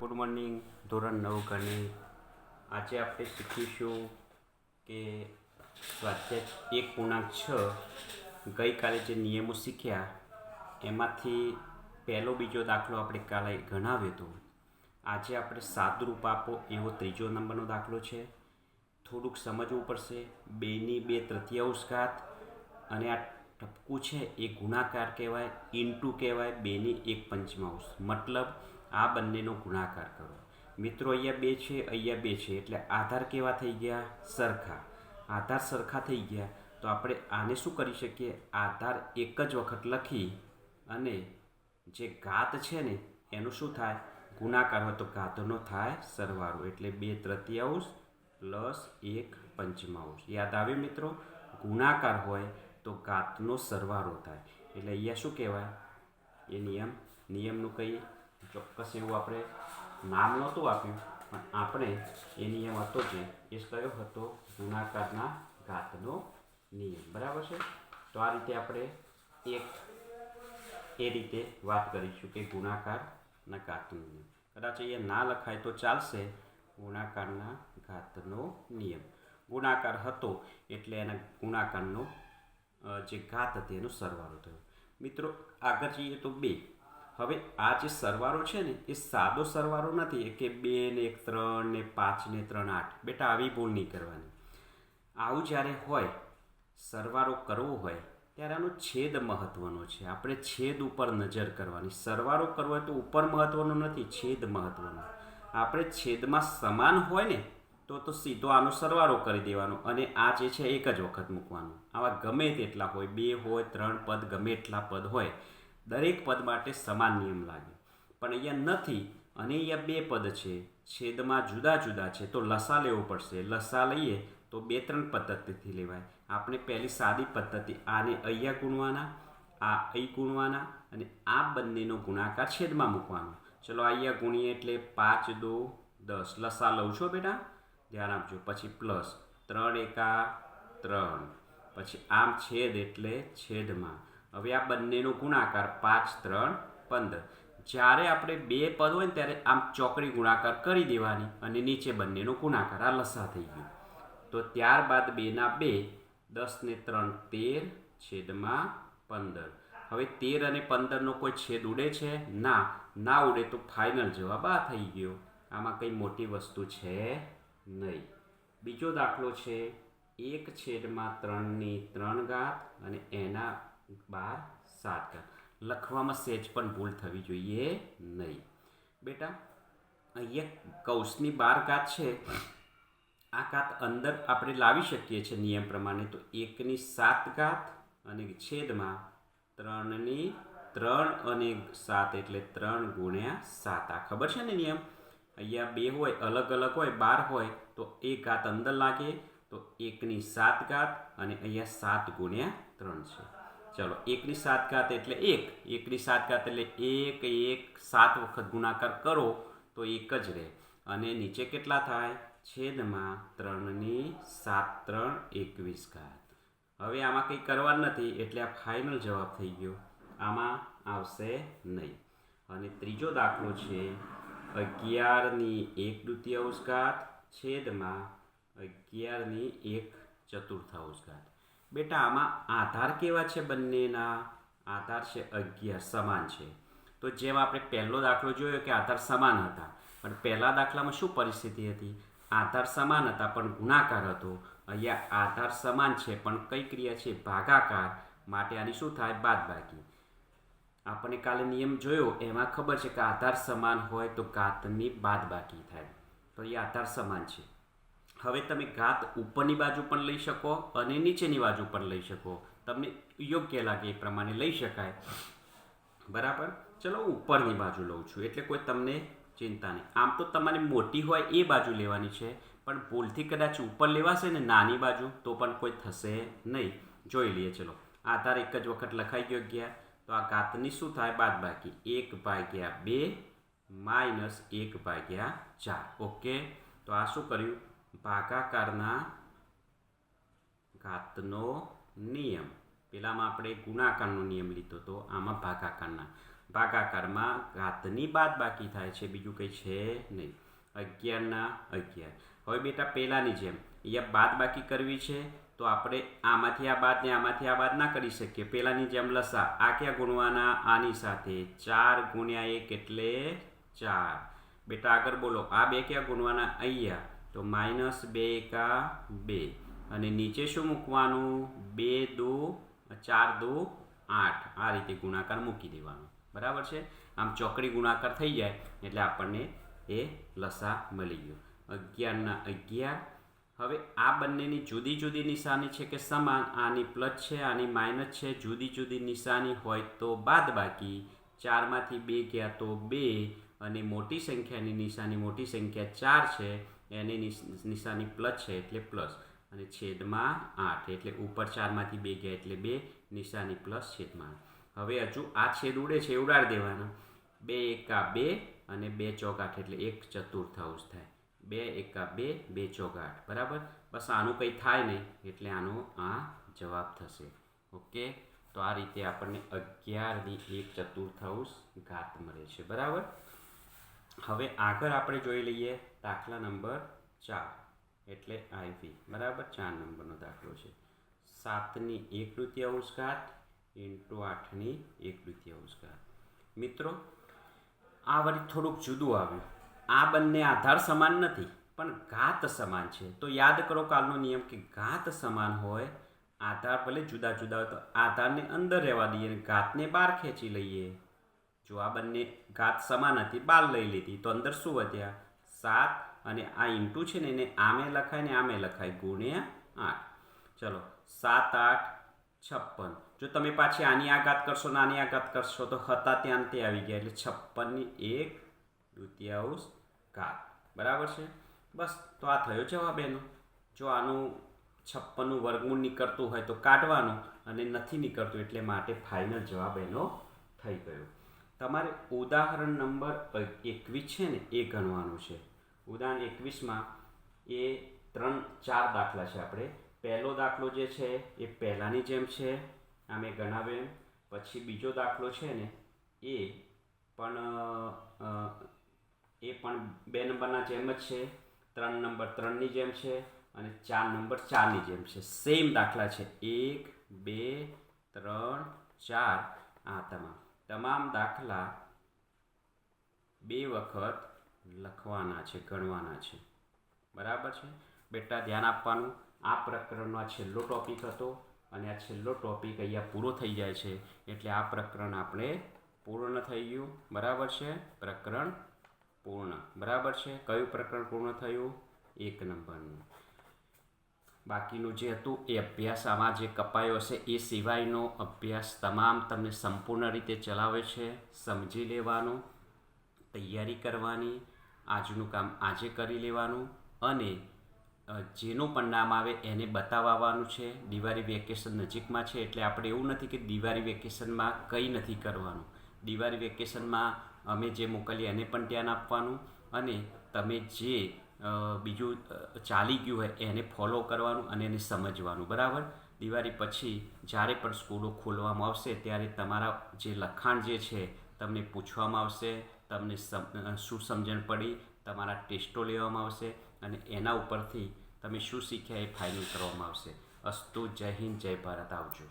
Good morning, ધોરણ નવ ગણિત. આજે આપણે શીખીશું કે સ્વાધ્યાય એક પૂર્ણાંક છ, ગઈકાલે જે નિયમો શીખ્યા, એમાંથી પહેલો બીજો દાખલો આપણે કાલે ગણાવ્યો હતો આજે આપણે સાદરૂપ આપો એવો ત્રીજો નંબરનો દાખલો છે. થોડુંક સમજવું પડશે. બેની બે તૃતીયાંશ ઘાત અને આ ટપકું છે એ ગુણાકાર કહેવાય, ઇન્ટુ કહેવાય, બેની એક પંચમાંશ. મતલબ આ બંનેનો ગુણાકાર કરો. મિત્રો, અહીંયા બે છે, અહીંયા બે છે, એટલે આધાર કેવા થઈ ગયા? સરખા. આધાર સરખા થઈ ગયા. તો આપણે આને શું કરી શકીએ? આધાર એક જ વખત લખી અને જે ઘાત છે ને, એનું શું થાય? ગુણાકાર હોય તો ઘાતનો થાય સરવાળો. એટલે બે તૃતીયાંશ પ્લસ એક પંચમાંશ. યાદ આવે મિત્રો? ગુણાકાર હોય તો ઘાતનો સરવાળો થાય. એટલે અહીંયા શું કહેવાય? એ નિયમ, નિયમનું કંઈ ચોક્કસ એવું આપણે નામ નહોતું આપ્યું, પણ આપણે એ નિયમ હતો જે એ કયો હતો? ગુણાકારના ઘાતનો નિયમ. બરાબર છે? તો આ રીતે આપણે એક એ રીતે વાત કરીશું કે ગુણાકારના ઘાતનો નિયમ. કદાચ અહીંયા ના લખાય તો ચાલશે. ગુણાકારના ઘાતનો નિયમ. ગુણાકાર હતો એટલે એના ગુણાકારનો જે ઘાત હતી એનો સરવાળો થયો. મિત્રો, આગળ જઈએ તો બે. હવે આ જે સરવાળો છે ને, એ સાદો સરવાળો નથી. કે બે ને એક ત્રણ ને પાંચ ને ત્રણ આઠ. બેટા, આવી ભૂલ નહીં કરવાની. આવું જ્યારે હોય સરવાળો કરવો હોય, ત્યારે આનો છેદ મહત્વનો છે. આપણે છેદ ઉપર નજર કરવાની. સરવારો કરવો હોય તો ઉપર મહત્વનો નથી, છેદ મહત્વનો. આપણે છેદમાં સમાન હોય ને, તો તો સીધો આનો સરવાળો કરી દેવાનો અને આ જે છે એક જ વખત મૂકવાનું. આવા ગમે તેટલા હોય, બે હોય, ત્રણ પદ ગમે એટલા પદ હોય દરેક પદ માટે સમાન નિયમ લાગે. પણ અહીંયા નથી અને અહીંયા બે પદ છે. છેદમાં જુદા જુદા છે. તો લસા લેવો પડશે. લસા લઈએ તો બે ત્રણ પદ્ધતિથી લેવાય. આપણે પહેલી સાદી પદ્ધતિ આને અહીંયા ગુણવાના, આ અહીં ગુણવાના અને આ બંનેનો ગુણાકાર છેદમાં મૂકવાનો. ચલો અહીંયા ગુણીએ એટલે પાંચ, દો, દસ. લસા લઉં છો બેટા. ધ્યાન આપજો. પછી પ્લસ ત્રણ એકા ત્રણ. પછી આમ છેદ એટલે છેદમાં. હવે આ બંનેનો ગુણાકાર પાંચ, ત્રણ, પંદર. જ્યારે આપણે બે પદ હોય ને ત્યારે આમ ચોકડી ગુણાકાર કરી દેવાની અને નીચે બંનેનો ગુણાકાર આ લસા થઈ ગયો. તો ત્યારબાદ બેના બે, દસ ને ત્રણ, તેર છેદમાં પંદર. હવે તેર અને પંદરનો કોઈ છેદ ઉડે છે? ના. ના ઉડે તો ફાઇનલ જવાબ આ થઈ ગયો. આમાં કંઈ મોટી વસ્તુ છે નહીં. બીજો દાખલો છે, એક છેદમાં ત્રણની ત્રણ ઘાત અને એના બાર, સાત ઘાત લખવામાં સહેજ પણ ભૂલ થવી જોઈએ નહીં. બેટા, અહીંયા કૌશની બાર કાત છે. આ કાત અંદર આપણે લાવી શકીએ છીએ નિયમ પ્રમાણે. તો એકની સાત કાત અને છેદમાં ત્રણની ત્રણ અને સાત એટલે ત્રણ ગુણ્યા સાત. આ ખબર છે ને નિયમ? અહીંયા બે હોય, અલગ અલગ હોય, બાર હોય, તો એ ઘાત અંદર લાગે. તો એકની સાત ઘાત અને અહીંયા સાત ગુણ્યા ત્રણ છે. ચલો, એકની સાત ઘાત એટલે એક. એકની સાત ઘાત એટલે એક એક, સાત વખત ગુણાકાર કરો તો એક જ રહે. અને નીચે કેટલા થાય? છેદમાં ત્રણની સાત ત્રણ એકવીસ ઘાત. હવે આમાં કંઈ કરવાનું નથી, એટલે આ ફાઇનલ જવાબ થઈ ગયો. આમાં આવશે નહીં. અને ત્રીજો દાખલો છે, અગિયારની એક દ્વિતીયાંશ ઘાત, છેદમાં અગિયારની એક ચતુર્થાંશ ઘાત. બેટા, આમાં આધાર કેવા છે બંનેના? આધાર છે અગિયાર, સમાન છે. તો જેમ આપણે પહેલો દાખલો જોયો કે આધાર સમાન હતા, પણ પહેલા દાખલામાં શું પરિસ્થિતિ હતી? આધાર સમાન હતા, પણ ગુણાકાર હતો. અહીંયા આધાર સમાન છે, પણ કઈ ક્રિયા છે? ભાગાકાર. માટે આની શું થાય? બાદબાકી. આપણે કાલે નિયમ જોયો, એમાં ખબર છે કે આધાર સમાન હોય તો ઘાતની બાદબાકી થાય. તો એ આધાર સમાન છે. હવે તમે ઘાત ઉપરની બાજુ પણ લઈ શકો અને નીચેની બાજુ પણ લઈ શકો. તમને યોગ્ય લાગે એ પ્રમાણે લઈ શકાય. બરાબર? ચલો ઉપરની બાજુ લઉં છું. એટલે કોઈ તમને ચિંતા નહીં. આમ તો તમારે મોટી હોય એ બાજુ લેવાની છે, પણ ભૂલથી કદાચ ઉપર લેવાશે ને નાની બાજુ, તો પણ કોઈ થશે નહીં. જોઈ લઈએ, ચલો. આધાર એક જ વખત લખાઈ ગયો ગયા. તો આ ઘાતની શું થાય? બાદ બાકી. એક ભાગ્યા બે માઇનસ એક ભાગ્યા ચાર. ઓકે? તો આ શું કર્યું? ભાગાકારના ઘાતનો નિયમ પેલામાં આપણે ગુણાકારનો નિયમ લીધો તો આમાં ભાગાકારના ભાગાકારમાં ઘાતની બાદ બાકી થાય છે બીજું કંઈ છે નહીં અગિયારના અગિયાર હવે બેટા પહેલાંની જેમ અહીંયા બાદ બાકી કરવી છે તો આપણે આમાંથી આ બાદ ને આમાંથી આ બાદ ના કરી શકીએ પહેલાંની જેમ લસા આ ક્યાં ગુણવાના આની સાથે ચાર ગુણ્યા એક એટલે ચાર બેટા આગળ બોલો આ બે ક્યાં ગુણવાના અહીંયા તો માઇનસ બે એકા બે. અને નીચે શું મૂકવાનું? બે, દો, ચાર, દો, આઠ. આ રીતે ગુણાકાર મૂકી દેવાનો. બરાબર છે? આમ ચોકડી ગુણાકાર થઈ જાય એટલે આપણને એ લસા મળી ગયો. અગિયારના અગિયાર. હવે આ બંનેની જુદી જુદી નિશાની છે કે સમાન? આની પ્લસ છે, આની માઇનસ છે. જુદી જુદી નિશાની હોય તો બાદ બાકી. ચારમાંથી બે ગયા તો બે. અને મોટી સંખ્યાની નિશાની મોટી સંખ્યા ચાર છે. એની નિશ- નિશાની પ્લસ છે એટલે પ્લસ. અને છેદમાં આઠ એટલે ઉપર ચારમાંથી બે ગયા એટલે બે નિશાની પ્લસ છેદમાં હવે હજુ આ છેદ ઉડે છે ઉડાડી દેવાનો. બે એકા બે અને બે ચોક આઠ એટલે એક ચતુર્થાંશ થાય. બે એકા બે બે ચોક આઠ. બરાબર? બસ આનું કંઈ થાય નહીં એટલે આનો આ જવાબ થશે. ઓકે? તો આ રીતે આપણને અગિયારની એક ચતુર્થાંશ ઘાત મળે છે. બરાબર? હવે આગળ આપણે જોઈ લઈએ દાખલા નંબર ચાર એટલે આઈવી બરાબર? ચાર નંબરનો દાખલો છે. સાતની એક તૃતીયાંશ ઘાત ઇન્ટુ આઠની એક તૃતીયાંશ ઘાત મિત્રો, આ વળી થોડુંક જુદું આવ્યું. આ બંને આધાર સમાન નથી, પણ ઘાત સમાન છે. તો યાદ કરો કાલનો નિયમ કે ઘાત સમાન હોય, આધાર ભલે જુદા જુદા હોય, તો આધારને અંદર રહેવા દઈએ અને ઘાતને બહાર ખેંચી લઈએ. જો આ બંને ઘાત સમાન હતી બાર લઈ લીધી, તો અંદર શું વધ્યા? સાત અને આ ઇન્ટુ છે ને એને આમે લખાય ને આમે લખાય ગુણ્યા આઠ. ચલો, સાત, આઠ, છપ્પન. જો તમે પાછી આની આઘાત કરશો ને આની આઘાત કરશો તો હતા ત્યાં તે આવી ગયા એટલે છપ્પનની એક દ્વિતીયાંશ ઘાત. બરાબર છે? બસ, તો આ થયો જવાબ એનો. જો આનું છપ્પનનું વર્ગમૂળ નીકળતું હોય તો કાઢવાનું અને નથી નીકળતું એટલે માટે ફાઇનલ જવાબ એનો થઈ ગયો. તમારે ઉદાહરણ નંબર એકવીસ છે ને, એ ગણવાનું છે. ઉદાહરણ એકવીસમાં એ ત્રણ, ચાર દાખલા છે આપણે. પહેલો દાખલો જે છે, એ પહેલાંની જેમ છે આ મેં ગણાવ્યો પછી બીજો દાખલો છે ને, એ પણ એ પણ બે નંબરના જેમ જ છે. ત્રણ નંબર ત્રણની જેમ છે અને ચાર નંબર ચારની જેમ છે. સેમ દાખલા છે. એક, બે, ત્રણ, ચાર. આ તમામ. તમામ દાખલા બે વખત લખવાના છે, ગણવાના છે. બરાબર છે? બેટા, ધ્યાન આપવાનું. આ પ્રકરણનો આ છેલ્લો ટોપિક હતો અને આ છેલ્લો ટોપિક અહીંયા પૂરો થઈ જાય છે. એટલે આ પ્રકરણ આપણે પૂર્ણ થઈ ગયું. બરાબર છે? પ્રકરણ પૂર્ણ. બરાબર છે? કયું પ્રકરણ પૂર્ણ થયું? એક નંબરનું. બાકીનું જે હતું એ અભ્યાસ આમાં જે કપાયો હશે, એ સિવાયનો અભ્યાસ તમામ તમને સંપૂર્ણ રીતે ચલાવે છે, સમજી લેવાનું, તૈયારી કરવાની, આજનું કામ આજે કરી લેવાનું અને જેનું પણ નામ આવે એને બતાવવાનું છે. દિવાળી વેકેશન નજીકમાં છે એટલે આપણે એવું નથી કે દિવાળી વેકેશનમાં કંઈ નથી કરવાનું. દિવાળી વેકેશનમાં અમે જે મોકલીએ એને પણ ધ્યાન આપવાનું અને તમે જે બીજું ચાલી ગયું હોય એને ફોલો કરવાનું અને એને સમજવાનું, બરાબર? દિવાળી પછી જ્યારે પણ સ્કૂલો ખોલવામાં આવશે ત્યારે તમારા જે લખાણ જે છે તમને પૂછવામાં આવશે, તમને શું સમજણ પડી, તમારા ટેસ્ટો લેવામાં આવશે અને એના ઉપરથી તમે શું શીખ્યા એ ફાઇનલ કરવામાં આવશે. અસ્તુ, જય હિન્દ, જય ભારત, આવજો.